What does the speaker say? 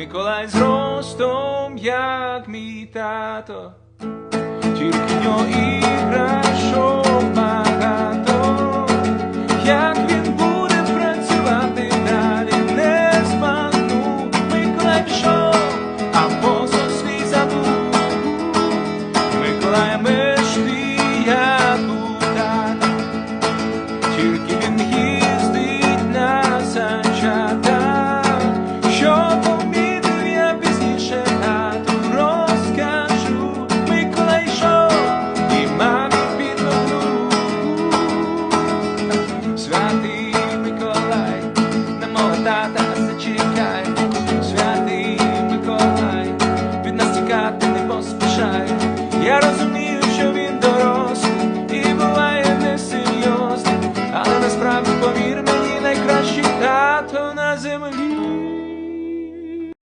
Mikołaj z rostą jak mi tato, Cirkinio i святий Миколай, на мого тата зачекай, святий Миколай, від нас тікати не поспішай. Я розумію, що він дорослий і буває несерйозний, але насправді повір мені найкращий тато на землі.